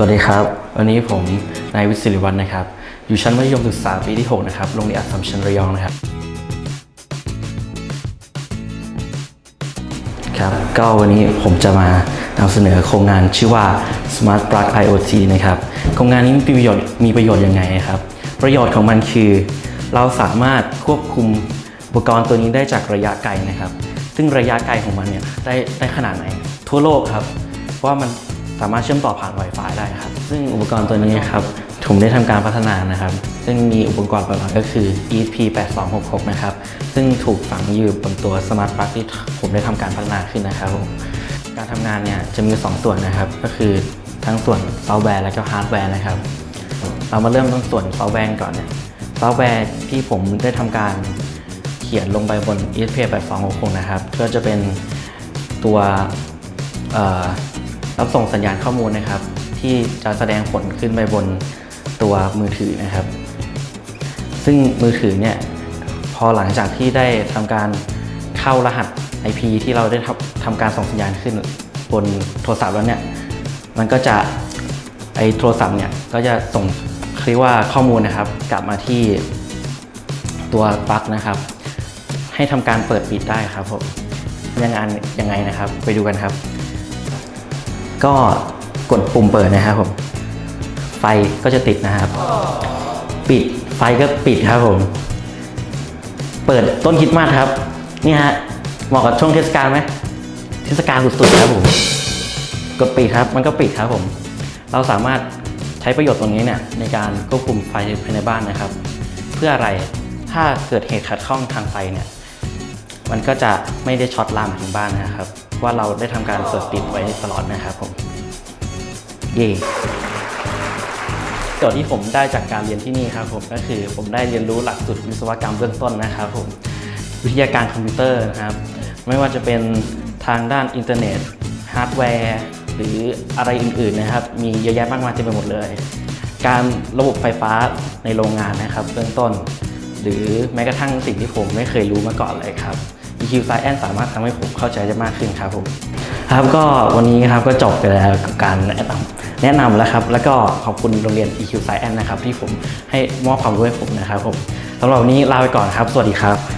สวัสดีครับ วันนี้ผมนายวิศิริวัฒน์นะครับ อยู่ชั้นมัธยมศึกษาปีที่ 6 นะครับ โรงเรียนอัสสัมชัญระยองนะครับ ครับ ก็วันนี้ผมจะมานำเสนอโครงงานชื่อว่า Smart Plug IoT นะครับ โครงงานนี้มีประโยชน์มีประโยชน์ยังไงครับ ประโยชน์ของมันคือ เราสามารถควบคุมอุปกรณ์ตัวนี้ได้จากระยะไกลนะครับ ซึ่งระยะไกลของมันเนี่ยได้ได้ขนาดไหน ทั่วโลกครับเพราะว่ามัน สามารถเชื่อมต่อผ่าน Wi-Fi ได้ครับ ซึ่งอุปกรณ์ตัวนี้ครับผมได้ทำการพัฒนานะครับ ซึ่งมีอุปกรณ์หลักๆก็คือ ESP8266 นะครับ ซึ่งถูกฝังอยู่บนตัว Smart Plug ที่ผมได้ทำการพัฒนาขึ้นนะครับผมการทำงานเนี่ยจะมี 2 ส่วนนะครับ ก็คือทั้งส่วนซอฟต์แวร์และก็ฮาร์ดแวร์นะครับ เรามาเริ่มต้นส่วนซอฟต์แวร์ก่อนเนี่ยซอฟต์แวร์ที่ผมได้ทำการเขียนลงไปบน ESP8266 นะครับ ก็จะเป็นตัว รับส่งสัญญาณข้อมูลนะครับ ที่จะแสดงผลขึ้นไปบนตัวมือถือนะครับ ซึ่งมือถือเนี่ยพอหลังจากที่ได้ทำการเข้ารหัส IP ที่เราได้ทำการส่งสัญญาณขึ้นบนโทรศัพท์แล้วเนี่ยมันก็จะไอโทรศัพท์เนี่ยก็จะส่งเรียกว่าข้อมูลนะครับ กลับมาที่ตัวปลั๊กนะครับ ให้ทำการเปิดปิดได้ครับผมยังไงยังไงนะครับ ไปดูกันครับ ก็กดปุ่มเปิดนะครับผม ไฟก็จะติดนะครับ ปิดไฟก็ปิดครับผม เปิดต้นคิดมาสครับ นี่ฮะเหมาะกับช่วงเทศกาลไหมเทศกาลสุดๆครับผมกดปิดครับมันก็ปิดครับผม เราสามารถใช้ประโยชน์ตรงนี้เนี่ยในการควบคุมไฟภายในบ้านนะครับ เพื่ออะไรถ้าเกิดเหตุขัดข้องทางไฟเนี่ย มันก็จะไม่ได้ช็อตลามถึงบ้านนะครับ ว่าเราได้ทำการเปิดปิดไว้ตลอดนะครับผมเย่โจทย์ที่ผมได้จากการเรียนที่นี่ครับผมก็คือผมได้เรียนรู้หลักสูตรวิศวกรรมเบื้องต้นนะครับผมวิทยาการคอมพิวเตอร์นะครับ ไม่ว่าจะเป็นทางด้านอินเทอร์เน็ตฮาร์ดแวร์หรืออะไรอื่นๆนะครับ มีเยอะแยะมากมายเต็มไปหมดเลย การระบบไฟฟ้าในโรงงานนะครับ เบื้องต้น หรือแม้กระทั่งสิ่งที่ผมไม่เคยรู้มาก่อนเลยครับ EQ Science สามารถทำให้ผมเข้าใจได้มากขึ้นครับผมครับก็วันนี้ครับก็จบไปแล้วกับการแนะนำแนะนำแล้วครับ แล้วก็ขอบคุณโรงเรียน EQ Science นะครับ ที่ผมให้มอบความรู้ให้ผมนะครับผมสำหรับวันนี้ลาไปก่อนครับ สวัสดีครับ